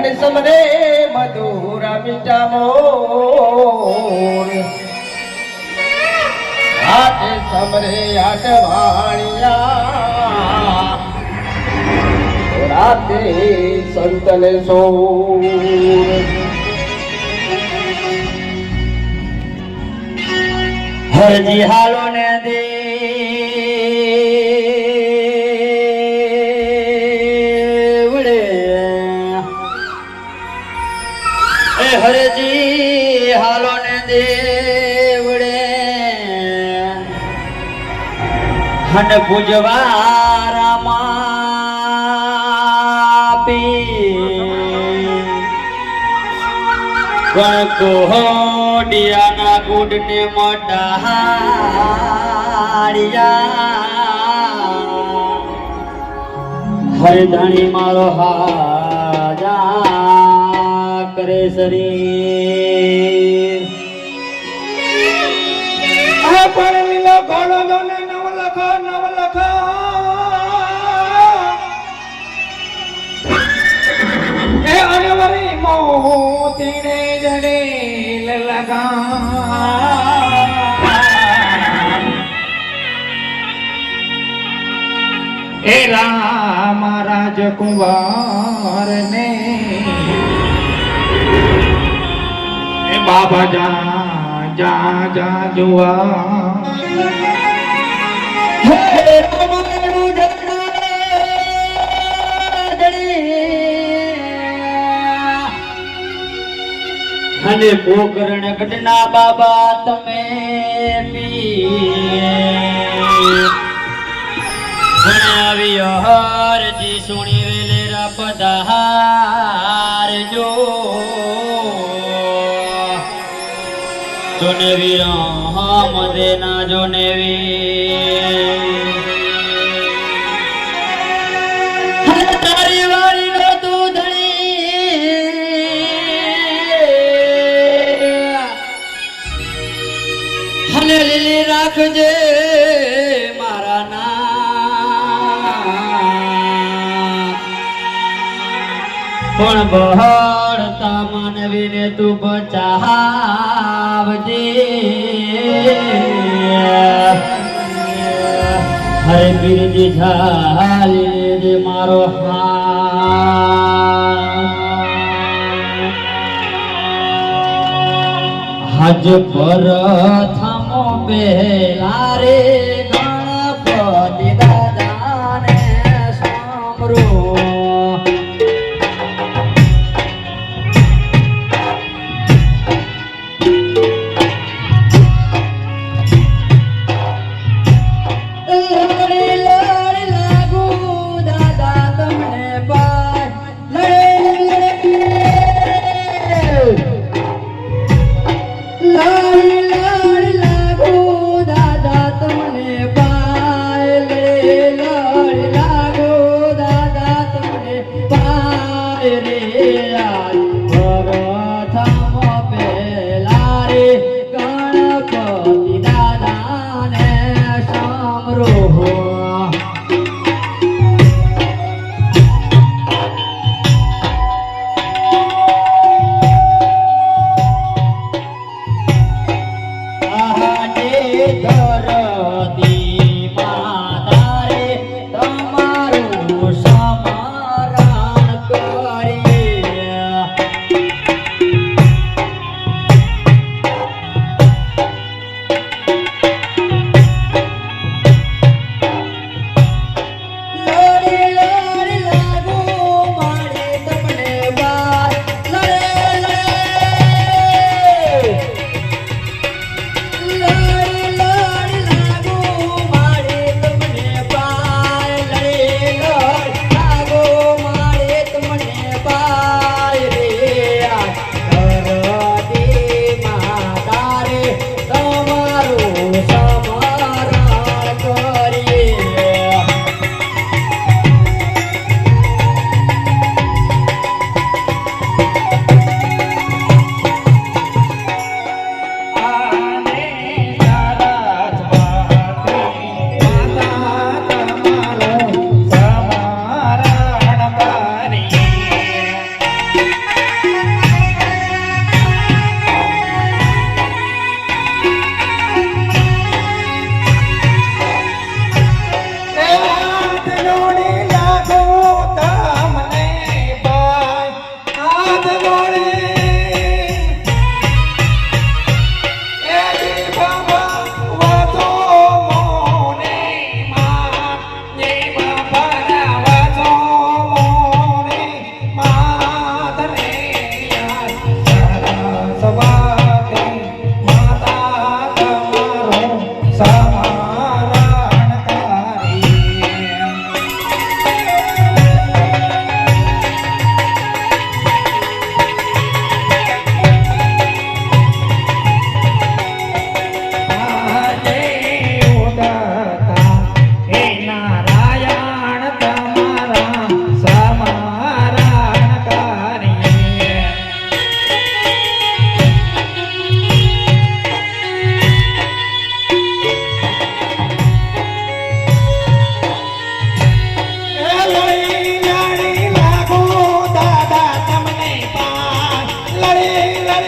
અને સમરે મધુરા મીઠા મોર. આઠ સમરે આટવાણિયા રાતે સંતને સોર. હરજી હાલો ને દેવડે હન પૂજવા રામાપી ગણકોડિયાના ગુડને મોઢાડિયા હરધણી મારો હાજા કરે શરીર. પણ લીલો ઘોડો ને નવલખ નવલખ એ અનવરી મોતીને જડે લગા એ રામ રાજકુમાર ને બાબા જા જા જા જુવા. અને પોકરણ ઘટના બાબા તમે ભણાવ્યો હરજી સુણી વેલેરા જો. જોને વીર હમ દેના જોને વીર. રાખજે મારા ના પણ બહળતા માનવીને તું બચાવજે. હરે બિરજી ઝાલી લેજે મારો હાથ. હજ પર થમો પહેલા રે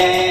है